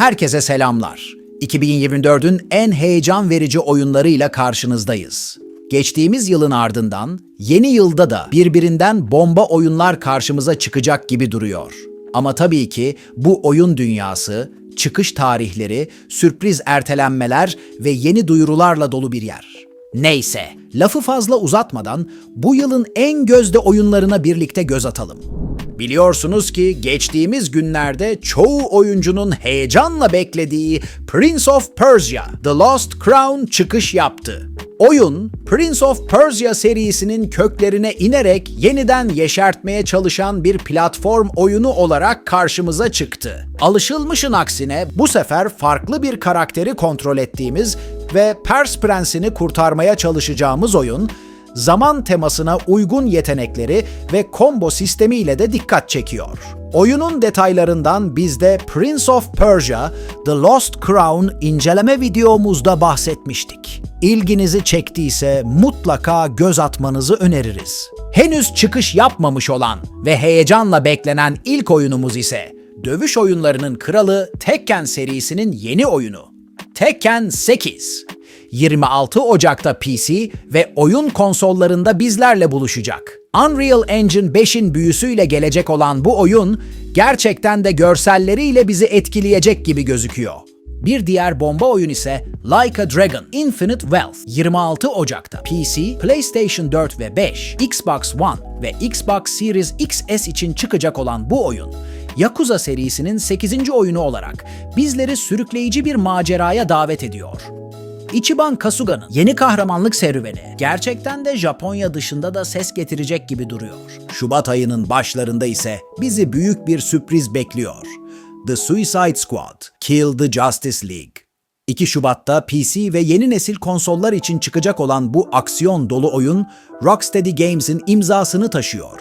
Herkese selamlar. 2024'ün en heyecan verici oyunlarıyla karşınızdayız. Geçtiğimiz yılın ardından yeni yılda da birbirinden bomba oyunlar karşımıza çıkacak gibi duruyor. Ama tabii ki bu oyun dünyası, çıkış tarihleri, sürpriz ertelenmeler ve yeni duyurularla dolu bir yer. Neyse, lafı fazla uzatmadan bu yılın en gözde oyunlarına birlikte göz atalım. Biliyorsunuz ki geçtiğimiz günlerde çoğu oyuncunun heyecanla beklediği Prince of Persia: The Lost Crown çıkış yaptı. Oyun, Prince of Persia serisinin köklerine inerek yeniden yeşertmeye çalışan bir platform oyunu olarak karşımıza çıktı. Alışılmışın aksine bu sefer farklı bir karakteri kontrol ettiğimiz ve Pers Prensi'ni kurtarmaya çalışacağımız oyun, zaman temasına uygun yetenekleri ve combo sistemiyle de dikkat çekiyor. Oyunun detaylarından biz de Prince of Persia: The Lost Crown inceleme videomuzda bahsetmiştik. İlginizi çektiyse mutlaka göz atmanızı öneririz. Henüz çıkış yapmamış olan ve heyecanla beklenen ilk oyunumuz ise dövüş oyunlarının kralı Tekken serisinin yeni oyunu. Tekken 8. 26 Ocak'ta PC ve oyun konsollarında bizlerle buluşacak. Unreal Engine 5'in büyüsüyle gelecek olan bu oyun gerçekten de görselleriyle bizi etkileyecek gibi gözüküyor. Bir diğer bomba oyun ise Like a Dragon Infinite Wealth 26 Ocak'ta PC, PlayStation 4 ve 5, Xbox One ve Xbox Series XS için çıkacak olan bu oyun Yakuza serisinin 8. oyunu olarak bizleri sürükleyici bir maceraya davet ediyor. Ichiban Kasuga'nın yeni kahramanlık serüveni gerçekten de Japonya dışında da ses getirecek gibi duruyor. Şubat ayının başlarında ise bizi büyük bir sürpriz bekliyor. The Suicide Squad Kill the Justice League. 2 Şubat'ta PC ve yeni nesil konsollar için çıkacak olan bu aksiyon dolu oyun Rocksteady Games'in imzasını taşıyor.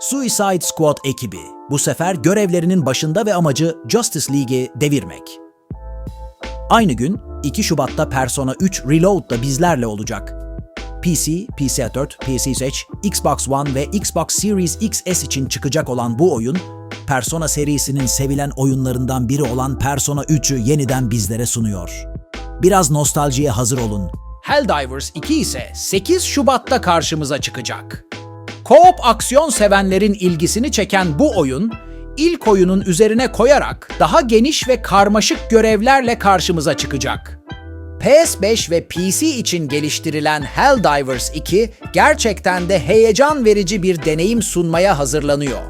Suicide Squad ekibi bu sefer görevlerinin başında ve amacı Justice League'i devirmek. Aynı gün 2 Şubat'ta Persona 3 Reload da bizlerle olacak. PC, PS4, PS5, Xbox One ve Xbox Series XS için çıkacak olan bu oyun, Persona serisinin sevilen oyunlarından biri olan Persona 3'ü yeniden bizlere sunuyor. Biraz nostaljiye hazır olun. Helldivers 2 ise 8 Şubat'ta karşımıza çıkacak. Koop aksiyon sevenlerin ilgisini çeken bu oyun, ilk oyunun üzerine koyarak daha geniş ve karmaşık görevlerle karşımıza çıkacak. PS5 ve PC için geliştirilen Helldivers 2 gerçekten de heyecan verici bir deneyim sunmaya hazırlanıyor.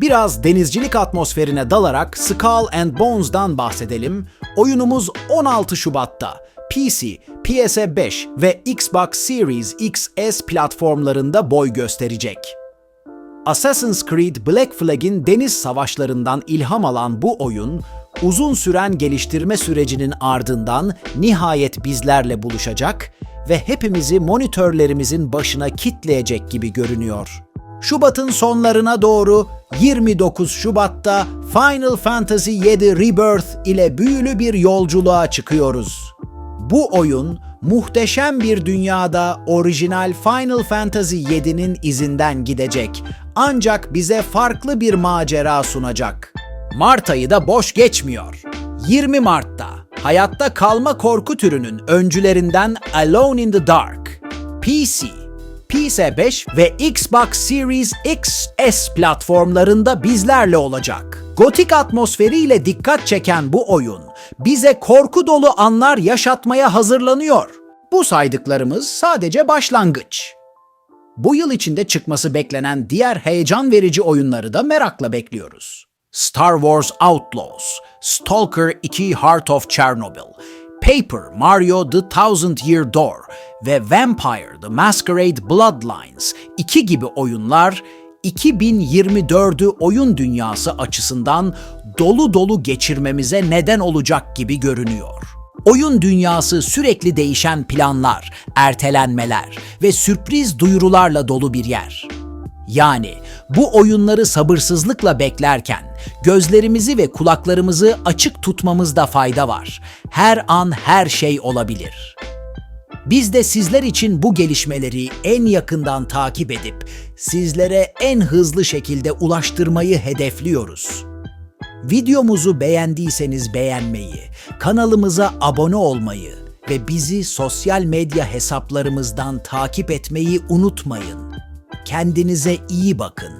Biraz denizcilik atmosferine dalarak Skull and Bones'dan bahsedelim. Oyunumuz 16 Şubat'ta PC, PS5 ve Xbox Series XS platformlarında boy gösterecek. Assassin's Creed Black Flag'in deniz savaşlarından ilham alan bu oyun, uzun süren geliştirme sürecinin ardından nihayet bizlerle buluşacak ve hepimizi monitörlerimizin başına kitleyecek gibi görünüyor. Şubat'ın sonlarına doğru 29 Şubat'ta Final Fantasy VII Rebirth ile büyülü bir yolculuğa çıkıyoruz. Bu oyun muhteşem bir dünyada orijinal Final Fantasy VII'nin izinden gidecek. Ancak bize farklı bir macera sunacak. Mart ayı da boş geçmiyor. 20 Mart'ta hayatta kalma korku türünün öncülerinden Alone in the Dark, PC, PS5 ve Xbox Series XS platformlarında bizlerle olacak. Gotik atmosferiyle dikkat çeken bu oyun bize korku dolu anlar yaşatmaya hazırlanıyor. Bu saydıklarımız sadece başlangıç. Bu yıl içinde çıkması beklenen diğer heyecan verici oyunları da merakla bekliyoruz. Star Wars Outlaws, Stalker 2 Heart of Chernobyl, Paper Mario The Thousand Year Door ve Vampire The Masquerade Bloodlines 2 gibi oyunlar 2024'ü oyun dünyası açısından dolu dolu geçirmemize neden olacak gibi görünüyor. Oyun dünyası sürekli değişen planlar, ertelenmeler ve sürpriz duyurularla dolu bir yer. Yani bu oyunları sabırsızlıkla beklerken gözlerimizi ve kulaklarımızı açık tutmamızda fayda var. Her an her şey olabilir. Biz de sizler için bu gelişmeleri en yakından takip edip sizlere en hızlı şekilde ulaştırmayı hedefliyoruz. Videomuzu beğendiyseniz beğenmeyi, kanalımıza abone olmayı ve bizi sosyal medya hesaplarımızdan takip etmeyi unutmayın. Kendinize iyi bakın.